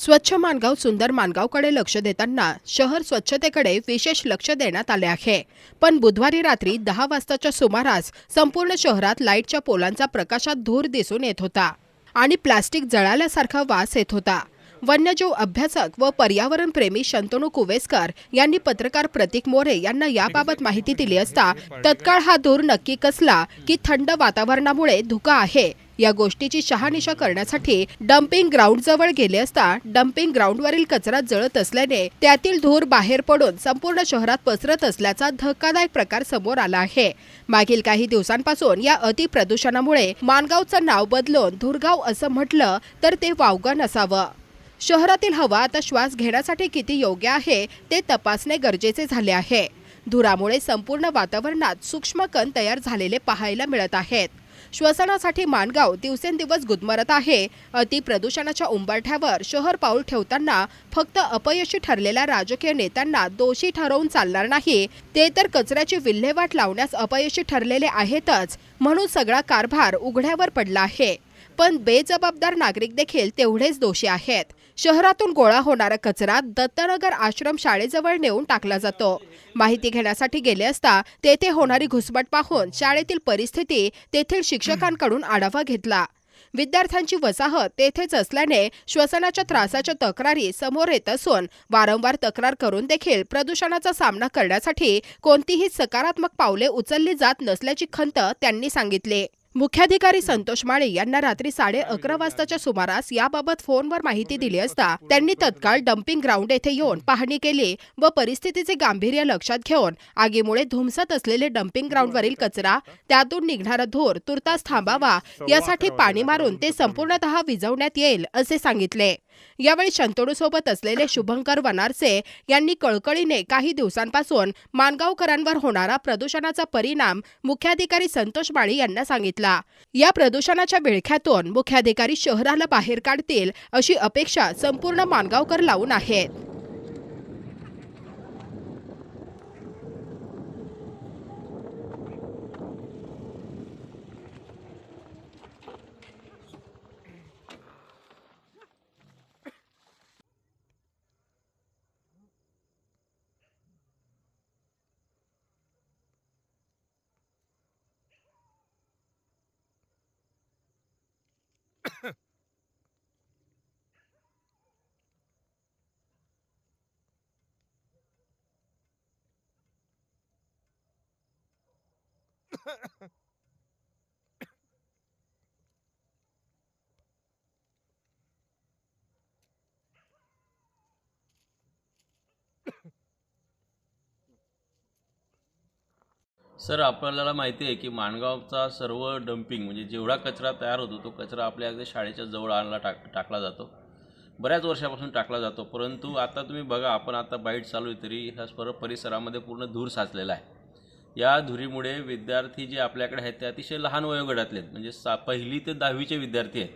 स्वच्छ मानगाव सुंदर मानगावकडे लक्ष देताना शहर स्वच्छतेकडे विशेष लक्ष देण्यात आले आहे. पण बुधवारी रात्री दहा वाजताच्या सुमारास संपूर्ण शहरात लाईटच्या पोलांचा प्रकाशात धूर दिसून येत होता आणि प्लास्टिक जळाल्यासारखा वास येत होता. वन्यजीव अभ्यासक व पर्यावरणप्रेमी शंतनू कुवेसकर यांनी पत्रकार प्रतीक मोरे यांना याबाबत माहिती दिली असता तत्काळ हा धूर नक्की कसला की थंड वातावरणामुळे धुका आहे या गोष्टीची शहानिशा करण्यासाठी डम्पिंग ग्राउंड जवळ गेले असता डम्पिंग ग्राउंडवरील कचरा जळत असल्याने त्यातील धूर बाहेर पडून संपूर्ण शहरात पसरत असल्याचा धक्कादायक प्रकार समोर आला आहे. मागील काही दिवसांपासून या अतिप्रदूषणामुळे मानगावचं नाव बदलून धुरगाव असं म्हटलं तर ते वावगं नसावं. शहरातील हवा आता श्वास घेण्यासाठी किती योग्य आहे ते तपासणे गरजेचे झाले आहे. धुरामुळे संपूर्ण वातावरणात सूक्ष्म कण तयार झालेले पाहायला मिळत आहेत. श्वसनासाठी मानगाव दिवसेंदिवस गुदमरत आहे. अतिप्रदूषणाच्या उंबरठ्यावर शहर पाऊल ठेवताना फक्त अपयशी ठरलेल्या राजकीय नेत्यांना दोषी ठरवून चालणार नाही. ते तर कचऱ्याची विल्हेवाट लावण्यास अपयशी ठरलेले आहेतच म्हणून सगळा कारभार उघड्यावर पडला आहे. पण बेजबाबदार नागरिक देखील तेवढेच दोषी आहेत. शहरातून गोळा होणारा कचरा दत्तनगर आश्रम शाळेजवळ नेऊन टाकला जातो. माहिती घेण्यासाठी गेले असता तेथे होणारी घुसमट पाहून शाळेतील परिस्थिती तेथील शिक्षकांकडून आढावा घेतला. विद्यार्थ्यांची वसाहत तेथेच असल्याने श्वसनाच्या त्रासाच्या तक्रारी समोर येत असून वारंवार तक्रार करून देखील प्रदूषणाचा सामना करण्यासाठी कोणतीही सकारात्मक पावले उचलली जात नसल्याची खंत त्यांनी सांगितली. मुख्याधिकारी संतोष माळे यांना रात्री साडे अकरा वाजताच्या सुमारास याबाबत फोनवर माहिती दिली असता त्यांनी तत्काळ डम्पिंग ग्राउंड येथे येऊन पाहणी केली व परिस्थितीचे गांभीर्य लक्षात घेऊन आगीमुळे धुमसत असलेले डम्पिंग ग्राउंडवरील कचरा त्यातून निघणारा धूर तुर्तास थांबावा यासाठी पाणी मारून ते संपूर्णतः विझवण्यात येईल असे सांगितले. यावेळी शंतनू असलेले शुभंकर वनारसे यांनी कळकळीने काही दिवसांपासून मानगावकरांवर होणारा प्रदूषणाचा परिणाम मुख्याधिकारी संतोष माळी यांना सांगितला. या प्रदूषणाच्या विळख्यातून मुख्याधिकारी शहराला बाहेर काढतील अशी अपेक्षा संपूर्ण मानगावकर लावून आहेत. सर आपल्याला माहिती आहे की माणगावचा सर्व डम्पिंग म्हणजे जेवढा कचरा तयार होतो तो कचरा आपल्या अगदी शाळेच्या जवळ आणला टाक टाकला जातो. बऱ्याच वर्षापासून टाकला जातो परंतु आता तुम्ही बघा आपण आता बाईट चालू आहे तरी ह्या सर्व परिसरामध्ये पूर्ण धूर साचलेला आहे. या धुरीमुळे विद्यार्थी जे आपल्याकडे आहेत ते अतिशय लहान वयोगटातले आहेत. म्हणजे सा पहिली ते दहावीचे विद्यार्थी आहेत.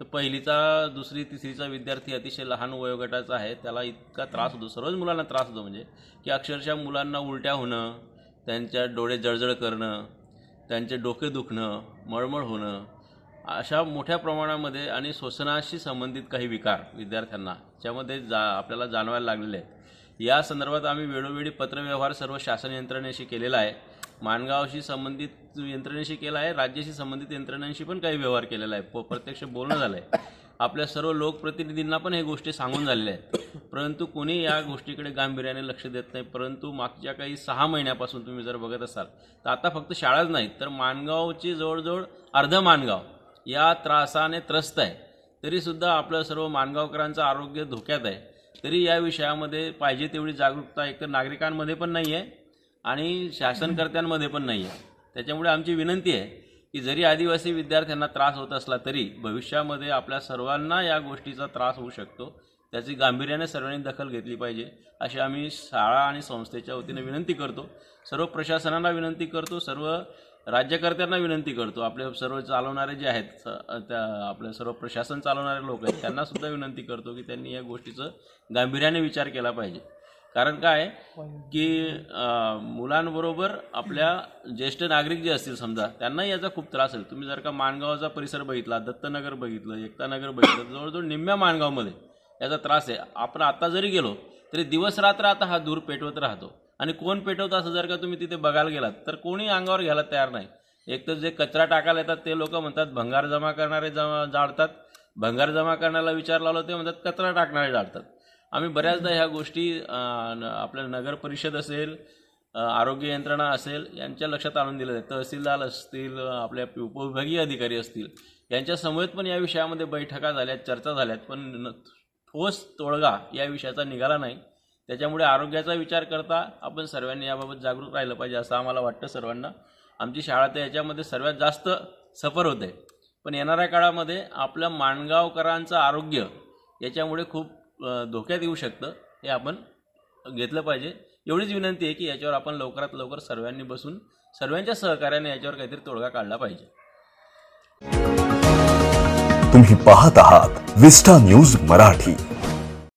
तर पहिलीचा दुसरी तिसरीचा विद्यार्थी अतिशय लहान वयोगटाचा आहे. त्याला इतका त्रास होतो. सर्वच मुलांना त्रास होतो. म्हणजे की अक्षरशः मुलांना उलट्या होणं त्यांच्या डोळे जळजळ करणं त्यांचे डोके दुखणं मळमळ होणं अशा मोठ्या प्रमाणामध्ये आणि श्वसनाशी संबंधित काही विकार विद्यार्थ्यांना त्यामध्ये जा आपल्याला जाणवायला लागलेले आहेत. या संदर्भात आम्ही वेळोवेळी पत्रव्यवहार सर्व शासन यंत्रणेशी केलेला आहे. माणगावशी संबंधित यंत्रणेशी केला आहे राज्याशी संबंधित यंत्रणांशी पण काही व्यवहार केलेला आहे. प प्रत्यक्ष बोलणं झालं आहे आपल्या सर्व लोकप्रतिनिधींना पण हे गोष्टी सांगून झालेल्या आहेत. परंतु कोणी या गोष्टीकडे गांभीर्याने लक्ष देत नाही. परंतु मागच्या काही सहा महिन्यापासून तुम्ही जर बघत असाल तर आता फक्त शाळाच नाहीत तर माणगावची जवळजवळ अर्ध माणगाव या त्रासाने त्रस्त आहे. तरीसुद्धा आपलं सर्व माणगावकरांचं आरोग्य धोक्यात आहे. तरी या विषयामध्ये पाहिजे तेवढी जागरूकता एकतर नागरिकांमध्ये पण नाही आहे आणि शासनकर्त्यांमध्ये पण नाही आहे. त्याच्यामुळे आमची विनंती आहे की जरी आदिवासी विद्यार्थ्यांना त्रास होत असला तरी भविष्यामध्ये आपल्या सर्वांना या गोष्टीचा त्रास होऊ शकतो. त्याची गांभीर्याने सर्वांनी दखल घेतली पाहिजे अशी आम्ही शाळा आणि संस्थेच्या वतीने विनंती करतो. सर्व प्रशासनाला विनंती करतो. सर्व राज्यकर्त्यांना विनंती करतो. आपले सर्व चालवणारे जे आहेत त्या आपले सर्व प्रशासन चालवणारे लोक आहेत त्यांना सुद्धा विनंती करतो की त्यांनी या गोष्टीचं गांभीर्याने विचार केला पाहिजे. कारण काय? की मुलांबरोबर आपल्या ज्येष्ठ नागरिक जे असतील समजा त्यांनाही याचा खूप त्रास होईल तुम्ही जर का माणगावचा परिसर बघितला दत्तनगर बघितलं एकतानगर बघितलं जवळजवळ निम्म्या माणगावमध्ये याचा त्रास आहे. आपण आता जरी गेलो तरी दिवस रात्र आता हा धूर पेटवत राहतो. आणि कोण पेटवतं असं जर का तुम्ही तिथे बघायला गेलात तर कोणी अंगावर घ्यायला तयार नाही. एक तर जे कचरा टाकायला येतात ते लोक म्हणतात भंगार जमा करणारे जमा जाळतात. भंगार जमा करण्याला विचार लावला ते म्हणतात कचरा टाकणारे जाळतात. आम्ही बऱ्याचदा ह्या गोष्टी न- आपल्या नगर परिषद असेल आरोग्य यंत्रणा असेल यांच्या लक्षात आणून दिलं जातं तहसीलदार असतील आपल्या उपविभागीय अधिकारी असतील यांच्या समवेत पण या विषयामध्ये बैठका झाल्यात चर्चा झाल्यात पण ठोस तोडगा या विषयाचा निघाला नाही. त्याच्यामुळे आरोग्याचा विचार करता आपण सर्वांनी याबाबत जागरूक राहिलं पाहिजे असं आम्हाला वाटतं सर्वांना. आमची शाळा तर याच्यामध्ये सर्वात जास्त सफर होते. पण येणाऱ्या काळामध्ये आपल्या माणगावकरांचं आरोग्य याच्यामुळे खूप धोक्यात येऊ शकतं हे आपण घेतलं पाहिजे. एवढीच विनंती आहे की याच्यावर आपण लवकरात लवकर सर्वांनी बसून सर्वांच्या सहकार्याने याच्यावर काहीतरी तोडगा काढला पाहिजे. तुम्ही पाहत आहात विस्टा न्यूज मराठी.